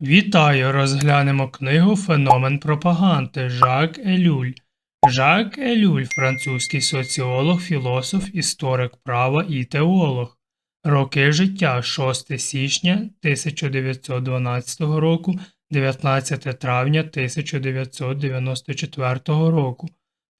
Вітаю! Розглянемо книгу Феномен пропаганди Жак Елюль. Жак Елюль – французький соціолог, філософ, історик права і теолог. Роки життя 6 січня 1912 року, 19 травня 1994 року.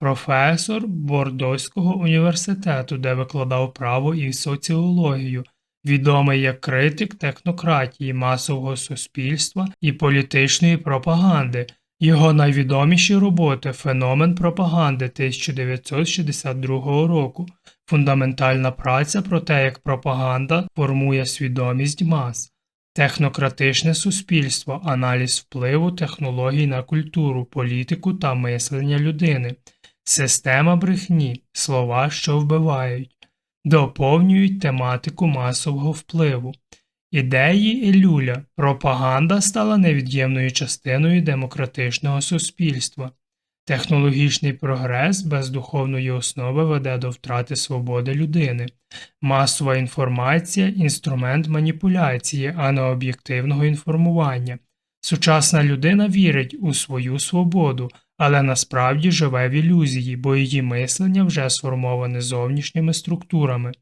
Професор Бордоського університету, де викладав право і соціологію відомий як критик технократії, масового суспільства і політичної пропаганди. Його найвідоміші роботи Феномен пропаганди 1962 року, фундаментальна праця про те, як пропаганда формує свідомість мас, технократичне суспільство, аналіз впливу технологій на культуру, політику та мислення людини, система брехні, слова, що вбивають доповнюють тематику масового впливу. Ідеї Елюля пропаганда стала невід'ємною частиною демократичного суспільства. Технологічний прогрес без духовної основи веде до втрати свободи людини, масова інформація інструмент маніпуляції, а не об'єктивного інформування. Сучасна людина вірить у свою свободу, але насправді живе в ілюзії, бо її мислення вже сформоване зовнішніми структурами.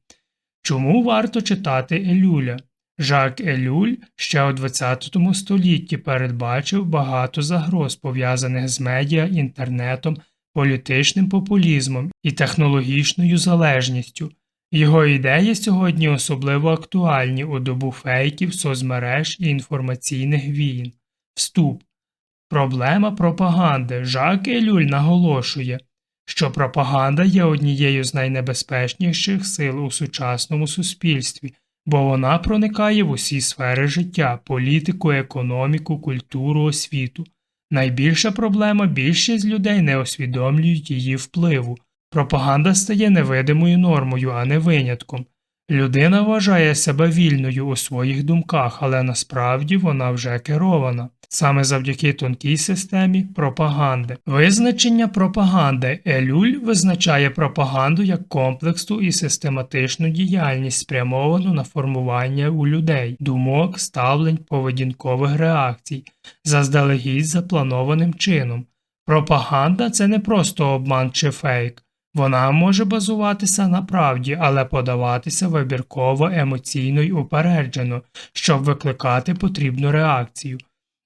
Чому варто читати Елюля? Жак Елюль ще у ХХ столітті передбачив багато загроз, пов'язаних з медіа, інтернетом, політичним популізмом і технологічною залежністю. Його ідеї сьогодні особливо актуальні у добу фейків, соцмереж і інформаційних війн. Вступ Проблема пропаганди. Жак Елюль наголошує, що пропаганда є однією з найнебезпечніших сил у сучасному суспільстві, бо вона проникає в усі сфери життя, політику, економіку, культуру, освіту. Найбільша проблема більшість людей не усвідомлюють її впливу. Пропаганда стає невидимою нормою, а не винятком. Людина вважає себе вільною у своїх думках, але насправді вона вже керована саме завдяки тонкій системі пропаганди. Визначення пропаганди Елюль визначає пропаганду як комплексну і систематичну діяльність, спрямовану на формування у людей, думок, ставлень, поведінкових реакцій, заздалегідь запланованим чином. Пропаганда це не просто обман чи фейк. Вона може базуватися на правді, але подаватися вибірково емоційно й упереджено, щоб викликати потрібну реакцію.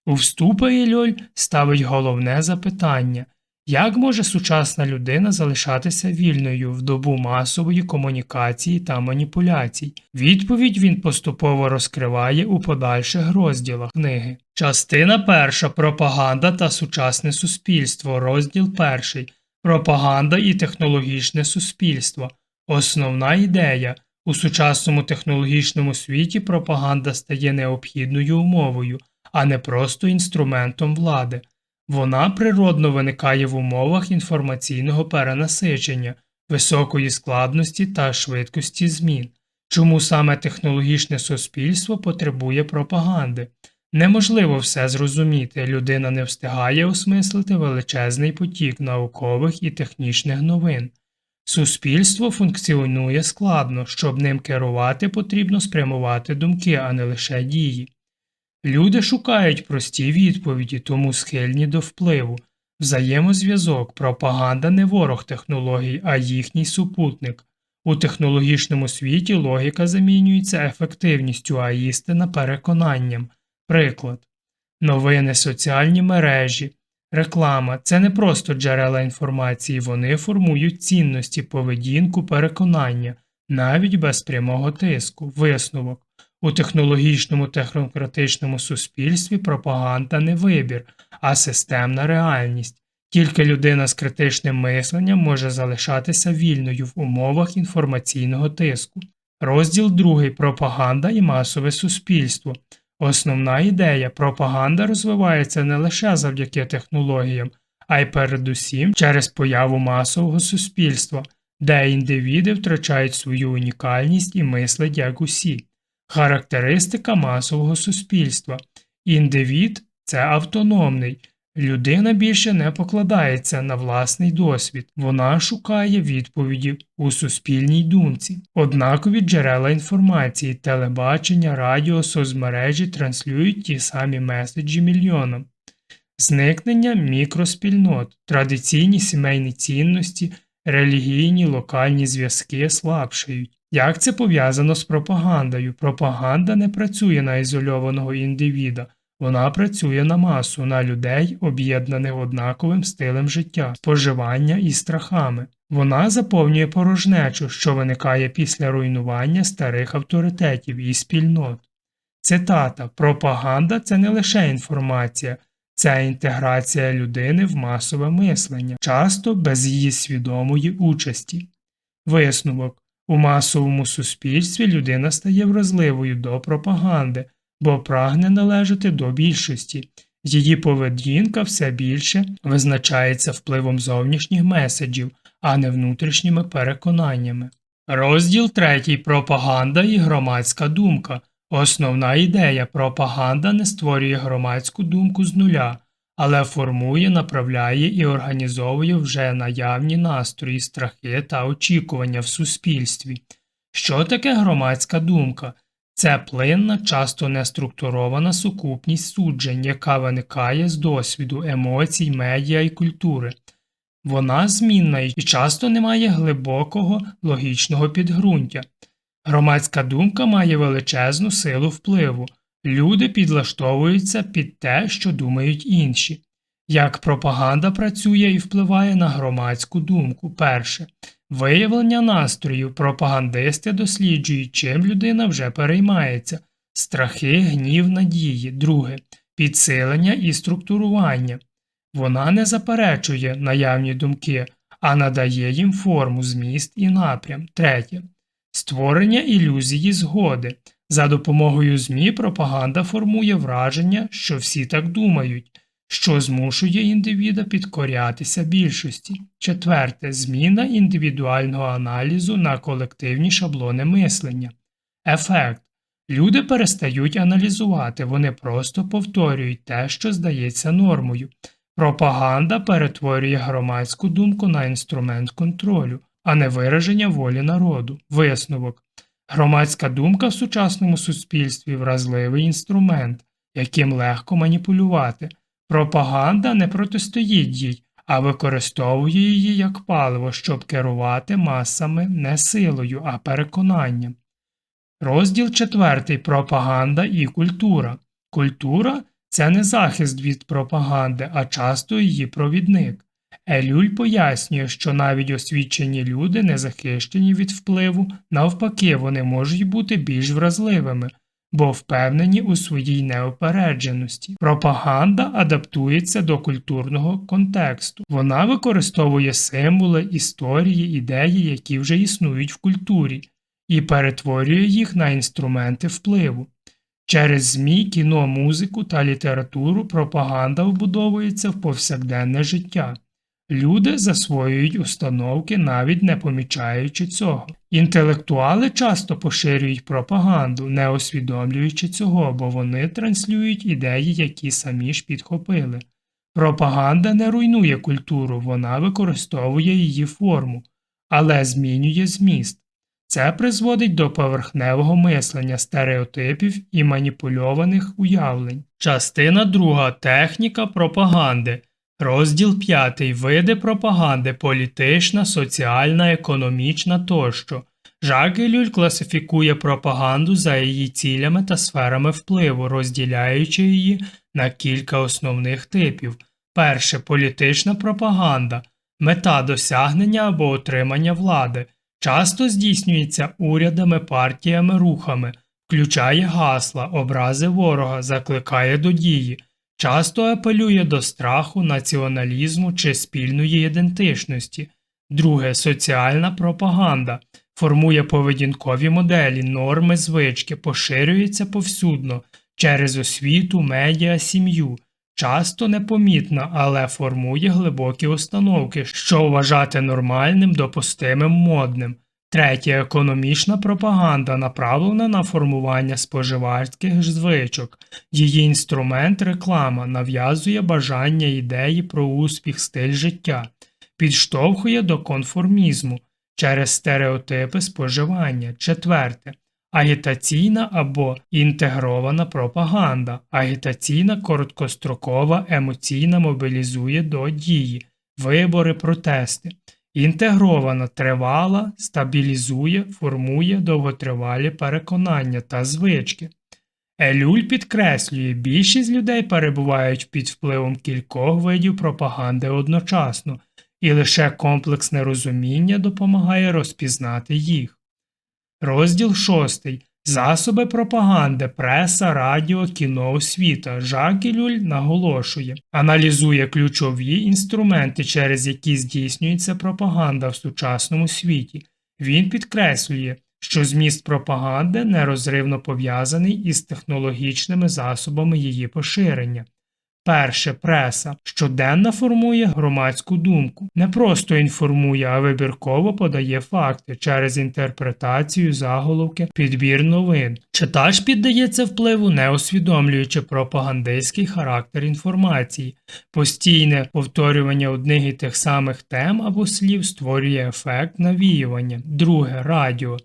У вступі Ільоль ставить головне запитання як може сучасна людина залишатися вільною в добу масової комунікації та маніпуляцій? Відповідь він поступово розкриває у подальших розділах книги. Частина перша пропаганда та сучасне суспільство, розділ перший пропаганда і технологічне суспільство. Основна ідея у сучасному технологічному світі пропаганда стає необхідною умовою а не просто інструментом влади. Вона природно виникає в умовах інформаційного перенасичення, високої складності та швидкості змін. Чому саме технологічне суспільство потребує пропаганди? Неможливо все зрозуміти, людина не встигає осмислити величезний потік наукових і технічних новин. Суспільство функціонує складно, щоб ним керувати потрібно спрямувати думки, а не лише дії. Люди шукають прості відповіді, тому схильні до впливу. Взаємозв'язок, пропаганда не ворог технологій, а їхній супутник. У технологічному світі логіка замінюється ефективністю, а істина переконанням. Приклад. Новини, соціальні мережі, реклама це не просто джерела інформації, вони формують цінності, поведінку, переконання, навіть без прямого тиску, висновок. У технологічному технократичному суспільстві пропаганда не вибір, а системна реальність. Тільки людина з критичним мисленням може залишатися вільною в умовах інформаційного тиску. Розділ 2. Пропаганда і масове суспільство. Основна ідея пропаганда розвивається не лише завдяки технологіям, а й передусім через появу масового суспільства, де індивіди втрачають свою унікальність і мислять як усі. Характеристика масового суспільства. Індивід це автономний, Людина більше не покладається на власний досвід, вона шукає відповіді у суспільній думці. Однакові джерела інформації, телебачення, радіо, соцмережі транслюють ті самі меседжі мільйонам. Зникнення мікроспільнот, традиційні сімейні цінності, релігійні локальні зв'язки слабшають. Як це пов'язано з пропагандою? Пропаганда не працює на ізольованого індивіда, вона працює на масу, на людей, об'єднаних однаковим стилем життя, споживання і страхами. Вона заповнює порожнечу, що виникає після руйнування старих авторитетів і спільнот. Цитата Пропаганда це не лише інформація, це інтеграція людини в масове мислення, часто без її свідомої участі. Висновок у масовому суспільстві людина стає вразливою до пропаганди, бо прагне належати до більшості. Її поведінка все більше визначається впливом зовнішніх меседжів, а не внутрішніми переконаннями. Розділ 3. Пропаганда і громадська думка. Основна ідея пропаганда не створює громадську думку з нуля, але формує, направляє і організовує вже наявні настрої, страхи та очікування в суспільстві. Що таке громадська думка? Це плинна, часто неструктурована сукупність суджень, яка виникає з досвіду, емоцій, медіа і культури. Вона змінна і часто не має глибокого логічного підґрунтя. Громадська думка має величезну силу впливу. Люди підлаштовуються під те, що думають інші. Як пропаганда працює і впливає на громадську думку. Перше. Виявлення настроїв пропагандисти досліджують, чим людина вже переймається, страхи, гнів, надії. Друге. Підсилення і структурування. Вона не заперечує наявні думки, а надає їм форму, зміст і напрям. Третє. Створення ілюзії згоди. За допомогою ЗМІ пропаганда формує враження, що всі так думають, що змушує індивіда підкорятися більшості. Четверте зміна індивідуального аналізу на колективні шаблони мислення. Ефект. Люди перестають аналізувати, вони просто повторюють те, що здається нормою. Пропаганда перетворює громадську думку на інструмент контролю, а не вираження волі народу. Висновок. Громадська думка в сучасному суспільстві вразливий інструмент, яким легко маніпулювати. Пропаганда не протистоїть їй, а використовує її як паливо, щоб керувати масами не силою, а переконанням. Розділ 4. Пропаганда і культура. Культура це не захист від пропаганди, а часто її провідник. Елюль пояснює, що навіть освічені люди не захищені від впливу, навпаки, вони можуть бути більш вразливими, бо впевнені у своїй неопередженості. Пропаганда адаптується до культурного контексту. Вона використовує символи, історії, ідеї, які вже існують в культурі, і перетворює їх на інструменти впливу. Через ЗМІ, кіно, музику та літературу пропаганда вбудовується в повсякденне життя. Люди засвоюють установки, навіть не помічаючи цього. Інтелектуали часто поширюють пропаганду, не усвідомлюючи цього, бо вони транслюють ідеї, які самі ж підхопили. Пропаганда не руйнує культуру, вона використовує її форму, але змінює зміст. Це призводить до поверхневого мислення, стереотипів і маніпульованих уявлень. Частина 2. Техніка пропаганди. Розділ 5. Види пропаганди політична, соціальна, економічна тощо. Жак Елюль класифікує пропаганду за її цілями та сферами впливу, розділяючи її на кілька основних типів. Перше політична пропаганда, мета досягнення або отримання влади, часто здійснюється урядами, партіями, рухами, включає гасла, образи ворога, закликає до дії часто апелює до страху, націоналізму чи спільної ідентичності. Друге соціальна пропаганда формує поведінкові моделі, норми, звички, поширюється повсюдно через освіту, медіа, сім'ю. Часто непомітна, але формує глибокі установки, що вважати нормальним, допустимим, модним. Третє економічна пропаганда направлена на формування споживацьких звичок. Її інструмент реклама нав'язує бажання ідеї про успіх стиль життя, підштовхує до конформізму через стереотипи споживання. Четверте. Агітаційна або інтегрована пропаганда. Агітаційна короткострокова емоційна мобілізує до дії, вибори, протести. Інтегрована тривала, стабілізує, формує довготривалі переконання та звички. Елюль підкреслює, більшість людей перебувають під впливом кількох видів пропаганди одночасно, і лише комплексне розуміння допомагає розпізнати їх. Розділ 6. Засоби пропаганди, преса, радіо, кіно, освіта. Жак Ілюль наголошує, аналізує ключові інструменти, через які здійснюється пропаганда в сучасному світі. Він підкреслює, що зміст пропаганди нерозривно пов'язаний із технологічними засобами її поширення. Перше преса щоденно формує громадську думку, не просто інформує, а вибірково подає факти через інтерпретацію, заголовки, підбір новин. Читач піддається впливу, не усвідомлюючи пропагандистський характер інформації. Постійне повторювання одних і тих самих тем або слів створює ефект навіювання. Друге радіо.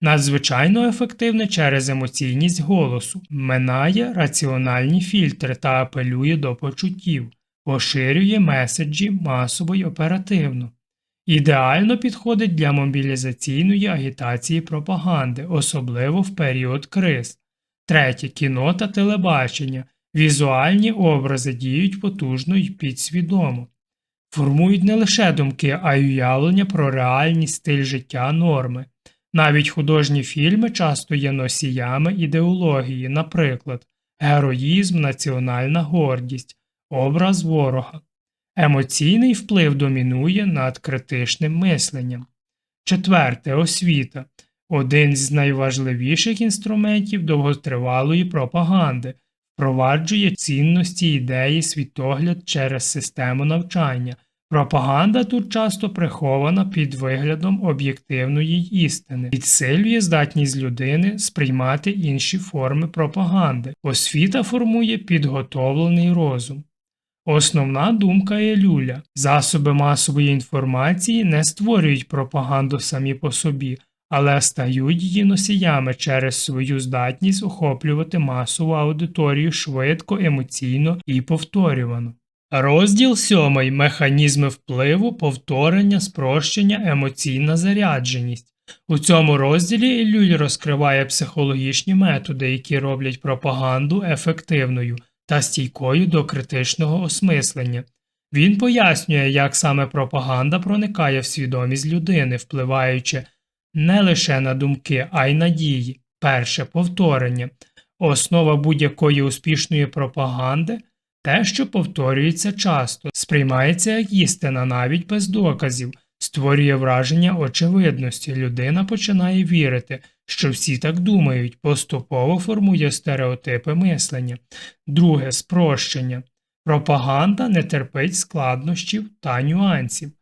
Надзвичайно ефективне через емоційність голосу, минає раціональні фільтри та апелює до почуттів, поширює меседжі масово й оперативно. Ідеально підходить для мобілізаційної агітації пропаганди, особливо в період криз. Третє кіно та телебачення. Візуальні образи діють потужно й підсвідомо, формують не лише думки, а й уявлення про реальність стиль життя норми. Навіть художні фільми часто є носіями ідеології, наприклад, героїзм, національна гордість, образ ворога. Емоційний вплив домінує над критичним мисленням. Четверте освіта один з найважливіших інструментів довготривалої пропаганди, впроваджує цінності ідеї світогляд через систему навчання, Пропаганда тут часто прихована під виглядом об'єктивної істини, підсилює здатність людини сприймати інші форми пропаганди, освіта формує підготовлений розум. Основна думка Елюля засоби масової інформації не створюють пропаганду самі по собі, але стають її носіями через свою здатність охоплювати масову аудиторію швидко, емоційно і повторювано. Розділ сьомий Механізми впливу, повторення, спрощення, емоційна зарядженість. У цьому розділі Ілюль розкриває психологічні методи, які роблять пропаганду ефективною та стійкою до критичного осмислення. Він пояснює, як саме пропаганда проникає в свідомість людини, впливаючи не лише на думки, а й на дії. Перше повторення. Основа будь-якої успішної пропаганди те, що повторюється часто, сприймається як істина навіть без доказів, створює враження очевидності, людина починає вірити, що всі так думають, поступово формує стереотипи мислення. Друге спрощення. Пропаганда не терпить складнощів та нюансів.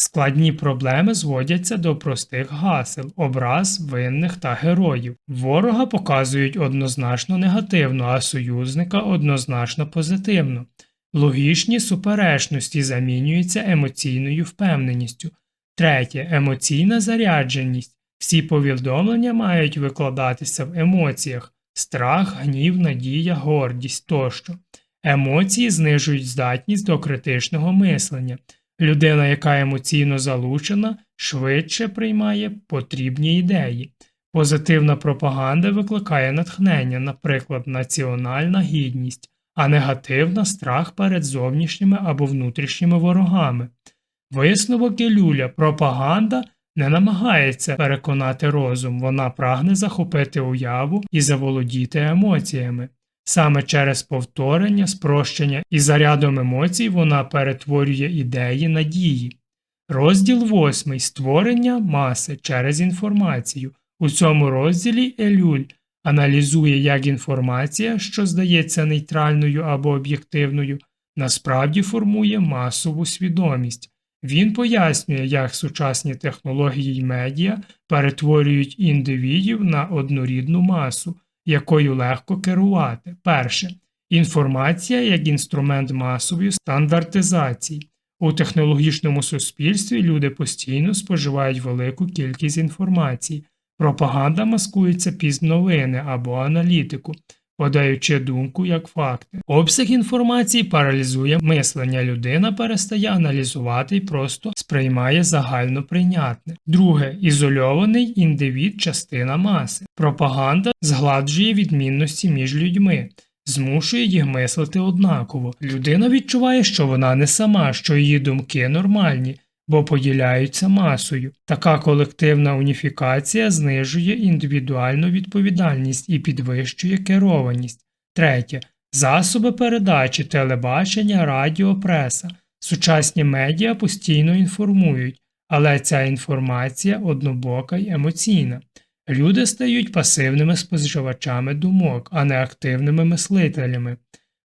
Складні проблеми зводяться до простих гасел, образ винних та героїв. Ворога показують однозначно негативно, а союзника однозначно позитивно. Логічні суперечності замінюються емоційною впевненістю. Третє емоційна зарядженість. Всі повідомлення мають викладатися в емоціях страх, гнів, надія, гордість тощо. Емоції знижують здатність до критичного мислення. Людина, яка емоційно залучена, швидше приймає потрібні ідеї. Позитивна пропаганда викликає натхнення, наприклад, національна гідність, а негативна страх перед зовнішніми або внутрішніми ворогами. Висновок Ілюля пропаганда не намагається переконати розум, вона прагне захопити уяву і заволодіти емоціями. Саме через повторення, спрощення і зарядом емоцій вона перетворює ідеї на дії. Розділ 8. Створення маси через інформацію. У цьому розділі Елюль аналізує, як інформація, що здається нейтральною або об'єктивною, насправді формує масову свідомість. Він пояснює, як сучасні технології й медіа перетворюють індивідів на однорідну масу, якою легко керувати. Перше. Інформація як інструмент масової стандартизації. У технологічному суспільстві люди постійно споживають велику кількість інформації. Пропаганда маскується під новини або аналітику, подаючи думку як факти. Обсяг інформації паралізує мислення. Людина перестає аналізувати і просто сприймає загально прийнятне. Друге ізольований індивід частина маси. Пропаганда згладжує відмінності між людьми. Змушує їх мислити однаково. Людина відчуває, що вона не сама, що її думки нормальні, бо поділяються масою. Така колективна уніфікація знижує індивідуальну відповідальність і підвищує керованість. Третє. Засоби передачі, телебачення, радіо, преса. Сучасні медіа постійно інформують, але ця інформація однобока й емоційна. Люди стають пасивними споживачами думок, а не активними мислителями.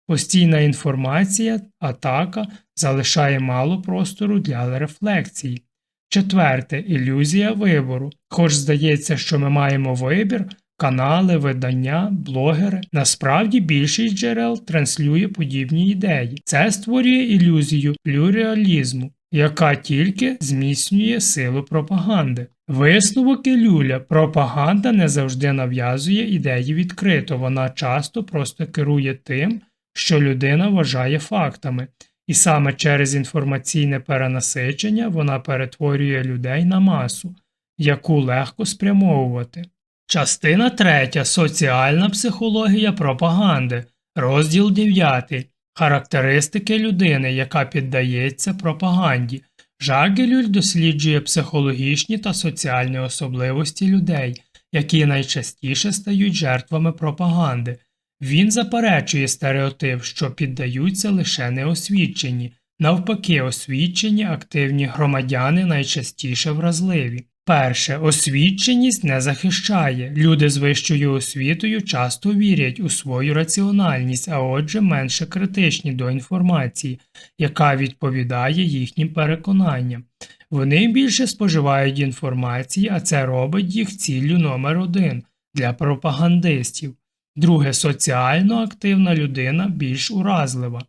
Постійна інформація, атака залишає мало простору для рефлексії. Четверте ілюзія вибору. Хоч здається, що ми маємо вибір, канали, видання, блогери. Насправді більшість джерел транслює подібні ідеї. Це створює ілюзію плюреалізму, яка тільки зміцнює силу пропаганди. Висновок Ілюля пропаганда не завжди нав'язує ідеї відкрито, вона часто просто керує тим, що людина вважає фактами, і саме через інформаційне перенасичення вона перетворює людей на масу, яку легко спрямовувати. Частина 3. Соціальна психологія пропаганди. Розділ 9. Характеристики людини, яка піддається пропаганді. Жагелюль досліджує психологічні та соціальні особливості людей, які найчастіше стають жертвами пропаганди. Він заперечує стереотип, що піддаються лише неосвічені, навпаки, освічені активні громадяни найчастіше вразливі. Перше, освіченість не захищає. Люди з вищою освітою часто вірять у свою раціональність, а отже менше критичні до інформації, яка відповідає їхнім переконанням. Вони більше споживають інформації, а це робить їх ціллю номер один для пропагандистів. Друге, соціально активна людина більш уразлива.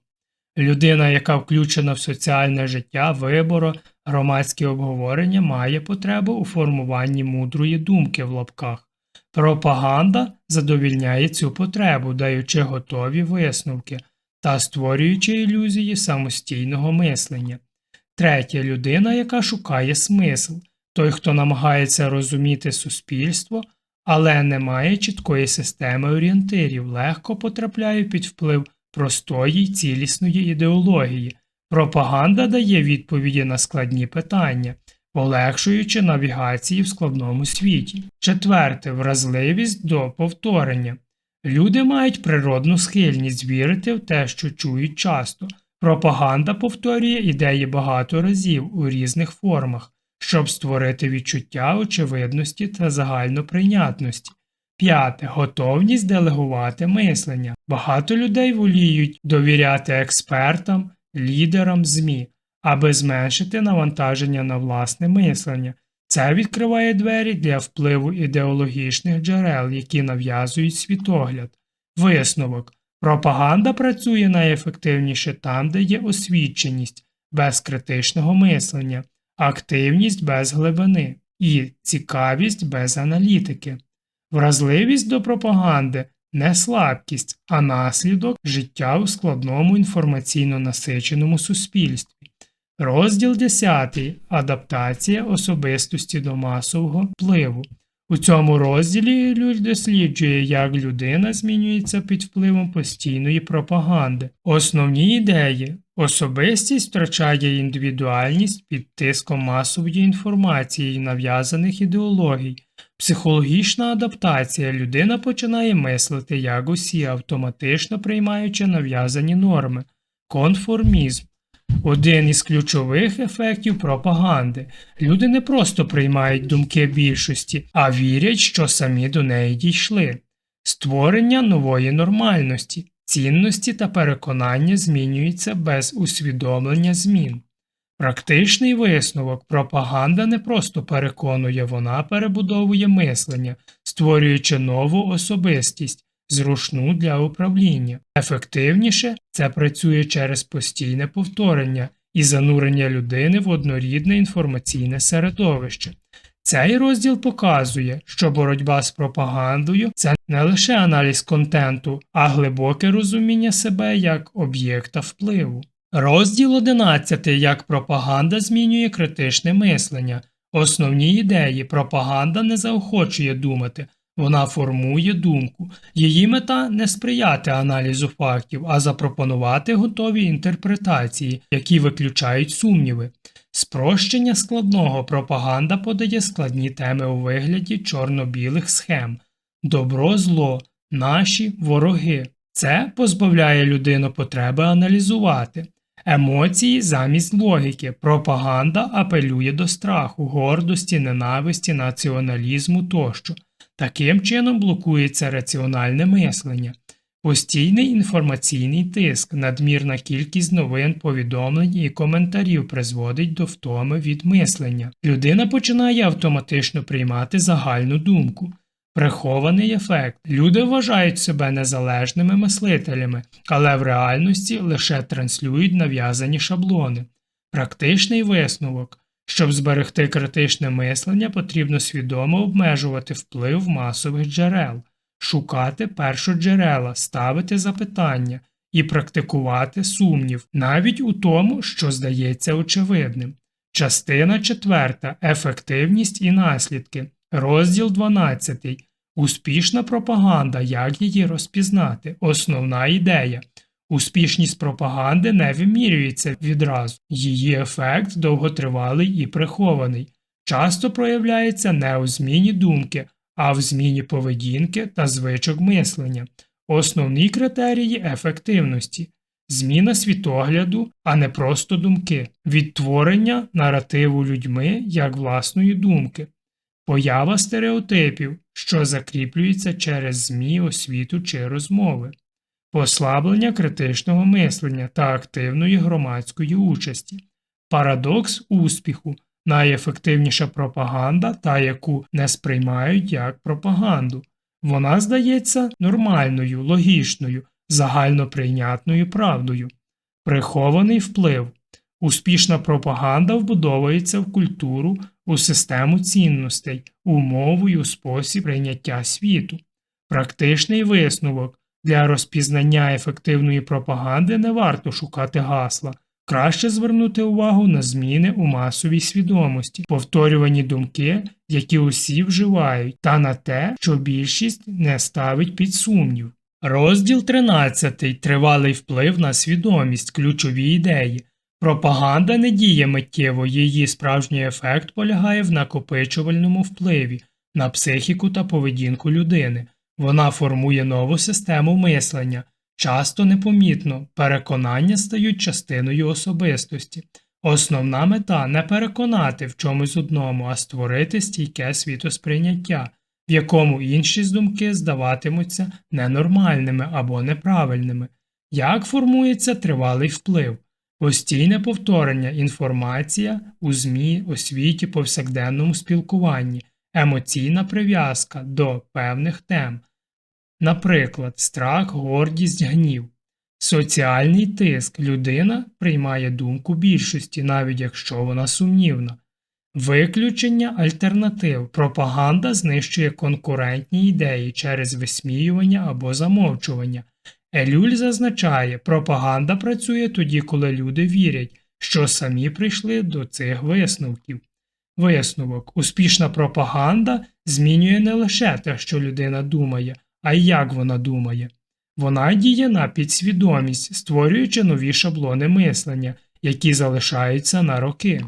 Людина, яка включена в соціальне життя, вибори, громадські обговорення, має потребу у формуванні мудрої думки в лапках. Пропаганда задовільняє цю потребу, даючи готові висновки та створюючи ілюзії самостійного мислення. Третє людина, яка шукає смисл, той, хто намагається розуміти суспільство, але не має чіткої системи орієнтирів, легко потрапляє під вплив простої й цілісної ідеології. Пропаганда дає відповіді на складні питання, полегшуючи навігації в складному світі. Четверте вразливість до повторення. Люди мають природну схильність вірити в те, що чують часто. Пропаганда повторює ідеї багато разів у різних формах, щоб створити відчуття очевидності та загальноприйнятності. П'яте готовність делегувати мислення. Багато людей воліють довіряти експертам, лідерам ЗМІ, аби зменшити навантаження на власне мислення. Це відкриває двері для впливу ідеологічних джерел, які нав'язують світогляд. Висновок. Пропаганда працює найефективніше там, де є освіченість, без критичного мислення, активність без глибини і цікавість без аналітики. Вразливість до пропаганди не слабкість, а наслідок життя у складному інформаційно насиченому суспільстві. Розділ 10. Адаптація особистості до масового впливу. У цьому розділі Люль досліджує, як людина змінюється під впливом постійної пропаганди. Основні ідеї особистість втрачає індивідуальність під тиском масової інформації і нав'язаних ідеологій. Психологічна адаптація людина починає мислити як усі, автоматично приймаючи нав'язані норми, конформізм. Один із ключових ефектів пропаганди. Люди не просто приймають думки більшості, а вірять, що самі до неї дійшли. Створення нової нормальності, цінності та переконання змінюються без усвідомлення змін. Практичний висновок пропаганда не просто переконує, вона перебудовує мислення, створюючи нову особистість, зручну для управління. Ефективніше це працює через постійне повторення і занурення людини в однорідне інформаційне середовище. Цей розділ показує, що боротьба з пропагандою це не лише аналіз контенту, а глибоке розуміння себе як об'єкта впливу. Розділ 11. Як пропаганда змінює критичне мислення. Основні ідеї пропаганда не заохочує думати, вона формує думку. Її мета не сприяти аналізу фактів, а запропонувати готові інтерпретації, які виключають сумніви. Спрощення складного пропаганда подає складні теми у вигляді чорно-білих схем добро, зло, наші вороги. Це позбавляє людину потреби аналізувати. Емоції замість логіки. Пропаганда апелює до страху, гордості, ненависті, націоналізму тощо. Таким чином блокується раціональне мислення. Постійний інформаційний тиск, надмірна кількість новин, повідомлень і коментарів призводить до втоми від мислення. Людина починає автоматично приймати загальну думку. Прихований ефект. Люди вважають себе незалежними мислителями, але в реальності лише транслюють нав'язані шаблони. Практичний висновок. Щоб зберегти критичне мислення, потрібно свідомо обмежувати вплив масових джерел, шукати першоджерела, ставити запитання і практикувати сумнів навіть у тому, що здається очевидним. Частина 4. Ефективність і наслідки. Розділ 12. Успішна пропаганда. Як її розпізнати? Основна ідея. Успішність пропаганди не вимірюється відразу, її ефект довготривалий і прихований, часто проявляється не у зміні думки, а в зміні поведінки та звичок мислення. Основні критерії ефективності. Зміна світогляду, а не просто думки, відтворення наративу людьми як власної думки, поява стереотипів, що закріплюється через ЗМІ, освіту чи розмови. Послаблення критичного мислення та активної громадської участі, парадокс успіху, найефективніша пропаганда, та яку не сприймають як пропаганду. Вона здається нормальною, логічною, загальноприйнятною правдою, прихований вплив. Успішна пропаганда вбудовується в культуру, у систему цінностей, у мову й у спосіб прийняття світу. Практичний висновок для розпізнання ефективної пропаганди не варто шукати гасла, краще звернути увагу на зміни у масовій свідомості, повторювані думки, які усі вживають, та на те, що більшість не ставить під сумнів. Розділ 13. Тривалий вплив на свідомість, ключові ідеї. Пропаганда не діє миттєво, її справжній ефект полягає в накопичувальному впливі на психіку та поведінку людини. Вона формує нову систему мислення, часто непомітно, переконання стають частиною особистості. Основна мета не переконати в чомусь одному, а створити стійке світосприйняття, в якому інші з думки здаватимуться ненормальними або неправильними. Як формується тривалий вплив, постійне повторення, інформація у ЗМІ, освіті, повсякденному спілкуванні емоційна прив'язка до певних тем, наприклад, страх, гордість, гнів, соціальний тиск. Людина приймає думку більшості, навіть якщо вона сумнівна, виключення альтернатив, пропаганда знищує конкурентні ідеї через висміювання або замовчування. Елюль зазначає, пропаганда працює тоді, коли люди вірять, що самі прийшли до цих висновків. Висновок. Успішна пропаганда змінює не лише те, що людина думає, а як вона думає. Вона діє на підсвідомість, створюючи нові шаблони мислення, які залишаються на роки.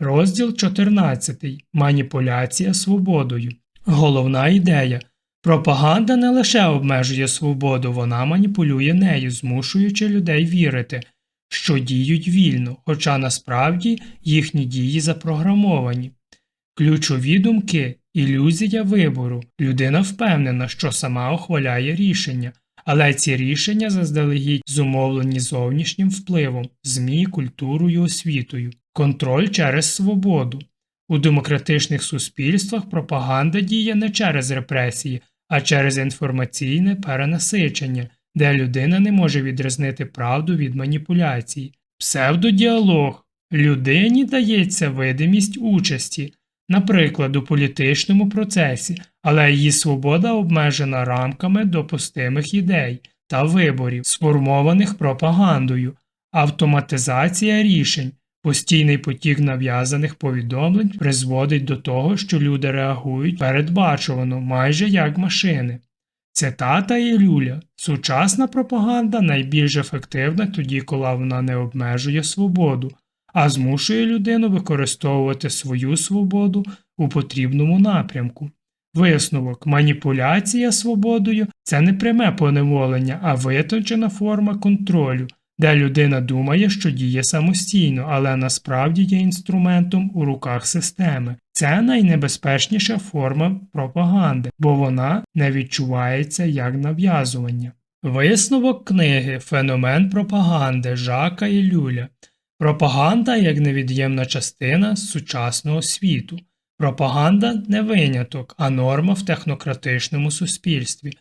Розділ 14. Маніпуляція свободою. Головна ідея. Пропаганда не лише обмежує свободу, вона маніпулює нею, змушуючи людей вірити, що діють вільно, хоча насправді їхні дії запрограмовані. Ключові думки, ілюзія вибору, людина впевнена, що сама ухваляє рішення, але ці рішення заздалегідь зумовлені зовнішнім впливом, ЗМІ, культурою, освітою. контроль через свободу. У демократичних суспільствах пропаганда діє не через репресії, а через інформаційне перенасичення, де людина не може відрізнити правду від маніпуляцій. Псевдодіалог людині дається видимість участі, наприклад, у політичному процесі, але її свобода обмежена рамками допустимих ідей та виборів, сформованих пропагандою, автоматизація рішень. Постійний потік нав'язаних повідомлень призводить до того, що люди реагують передбачувано, майже як машини. Цитата Ілюля Сучасна пропаганда найбільш ефективна тоді, коли вона не обмежує свободу, а змушує людину використовувати свою свободу у потрібному напрямку. Висновок маніпуляція свободою це не пряме поневолення, а витончена форма контролю, де людина думає, що діє самостійно, але насправді є інструментом у руках системи. Це найнебезпечніша форма пропаганди, бо вона не відчувається як нав'язування. Висновок книги Феномен пропаганди Жака і Люля. Пропаганда як невід'ємна частина сучасного світу. Пропаганда не виняток, а норма в технократичному суспільстві.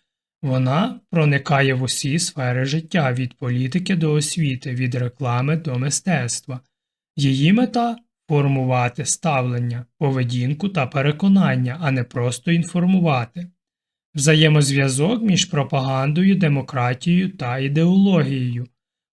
Вона проникає в усі сфери життя від політики до освіти, від реклами до мистецтва. Її мета формувати ставлення, поведінку та переконання, а не просто інформувати. Взаємозв'язок між пропагандою, демократією та ідеологією.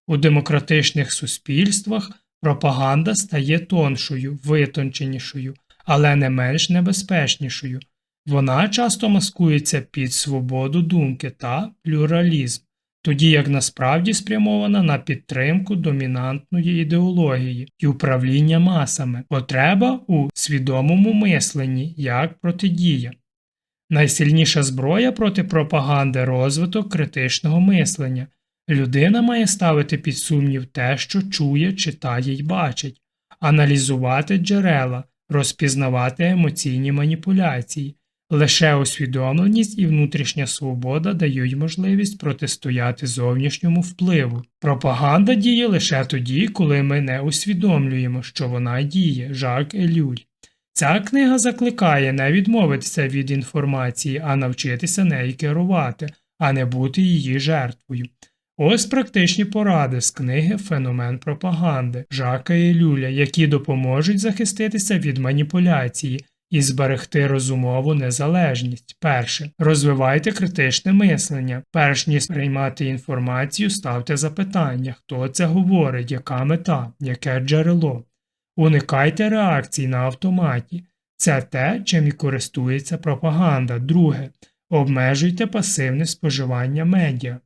У демократичних суспільствах пропаганда стає тоншою, витонченішою, але не менш небезпечнішою. Вона часто маскується під свободу думки та плюралізм, тоді як насправді спрямована на підтримку домінантної ідеології і управління масами, потреба у свідомому мисленні як протидія. Найсильніша зброя проти пропаганди розвиток критичного мислення. Людина має ставити під сумнів те, що чує, читає й бачить, аналізувати джерела, розпізнавати емоційні маніпуляції. Лише усвідомленість і внутрішня свобода дають можливість протистояти зовнішньому впливу. Пропаганда діє лише тоді, коли ми не усвідомлюємо, що вона діє, Жак Елюль. Ця книга закликає не відмовитися від інформації, а навчитися нею керувати, а не бути її жертвою. Ось практичні поради з книги Феномен пропаганди Жака Елюля, які допоможуть захиститися від маніпуляції і зберегти розумову незалежність. Перше. Розвивайте критичне мислення. Перш ніж приймати інформацію, ставте запитання, хто це говорить, яка мета, яке джерело. Уникайте реакцій на автоматі. Це те, чим і користується пропаганда. Друге. Обмежуйте пасивне споживання медіа.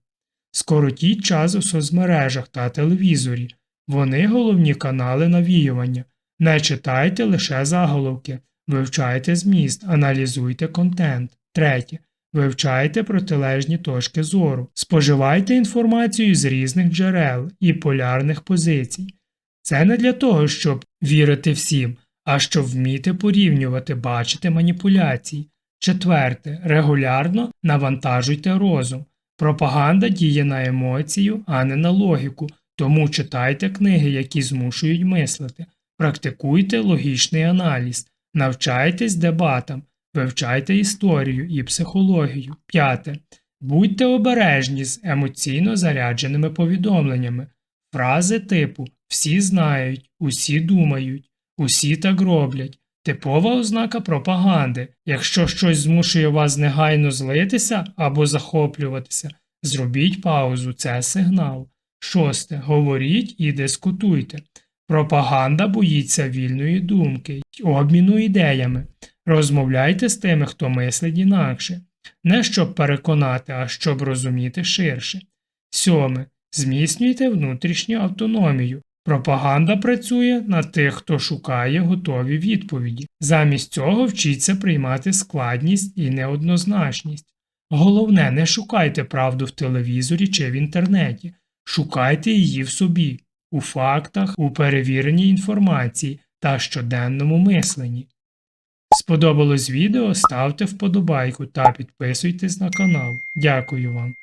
Скоротіть час у соцмережах та телевізорі. Вони головні канали навіювання. Не читайте лише заголовки, вивчайте зміст, аналізуйте контент. Третє. Вивчайте протилежні точки зору. Споживайте інформацію з різних джерел і полярних позицій. Це не для того, щоб вірити всім, а щоб вміти порівнювати, бачити маніпуляції. Четверте. Регулярно навантажуйте розум. Пропаганда діє на емоцію, а не на логіку, тому читайте книги, які змушують мислити, практикуйте логічний аналіз, навчайтесь дебатам, вивчайте історію і психологію. П'яте. Будьте обережні з емоційно зарядженими повідомленнями. Фрази типу всі знають, усі думають, усі так роблять. Типова ознака пропаганди. Якщо щось змушує вас негайно злитися або захоплюватися, зробіть паузу, це сигнал. Шосте. Говоріть і дискутуйте. Пропаганда боїться вільної думки обміну ідеями. Розмовляйте з тими, хто мислить інакше. Не щоб переконати, а щоб розуміти ширше. Сьоме. Зміцнюйте внутрішню автономію. Пропаганда працює на тих, хто шукає готові відповіді. Замість цього вчіться приймати складність і неоднозначність. Головне, не шукайте правду в телевізорі чи в інтернеті, шукайте її в собі, у фактах, у перевіреній інформації та щоденному мисленні. Сподобалось відео? Ставте вподобайку та підписуйтесь на канал. Дякую вам.